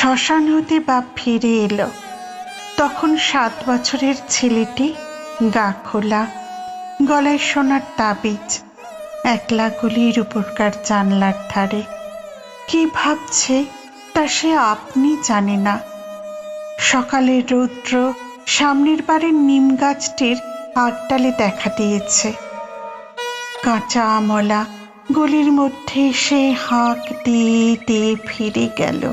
শ্মশান হতে বাপ ফিরে এলো। তখন সাত বছরের ছেলেটি গা খোলা, গলায় সোনার তাবিজ, একলা গলির উপরকার জানলার ধারে। কি ভাবছে তা সে আপনি জানে না। সকালের রৌদ্র সামনের বাড়ির নিম গাছটির আগডালে দেখা দিয়েছে। কাঁচা আমলা গলির মধ্যে সে হাঁক দিয়ে দিয়ে ফিরে গেল।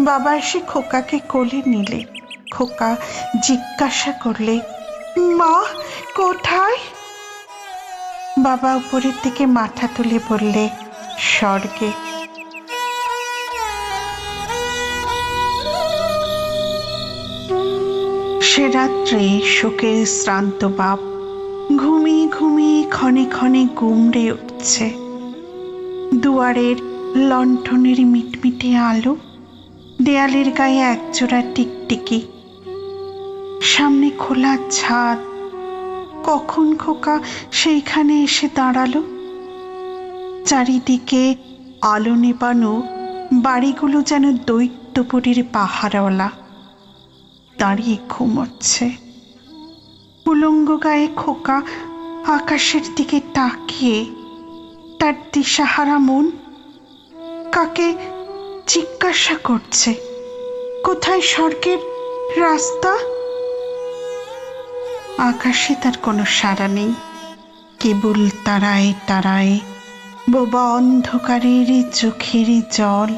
বাবা এসে খোকাকে কোলে নিলে। খোকা জিজ্ঞাসা করলে, মা, কোথায়? বাবা উপরের দিকে মাথা তুলে বললে, স্বর্গে। সে রাত্রে শোকের শ্রান্ত বাপ ঘুমিয়ে ঘুমিয়ে ক্ষণে ক্ষণে গুমড়ে উঠছে। দুয়ারের লণ্ঠনের মিটমিটে আলো দেয়ালের গায়ে একজোড়া টিকটিকি। সামনে খোলা ছাদ। কখন খোকা সেইখানে এসে দাঁড়াল? চারিদিকে আলো নেপানো বাড়িগুলো যেন দৈত্যপুরীর পাহাড়ওয়ালা। দাঁড়িয়ে ঘুমোচ্ছে। উলঙ্গ গায়ে খোকা আকাশের দিকে তাকিয়ে। তার দিশাহারা মন কাকে জিজ্ঞাসা করছে, কোথায় স্বর্গের রাস্তা? আকাশে তার কোনো সাড়া নেই, কেবল তারায় তারায় বোবা অন্ধকারেরই চোখেরই জল।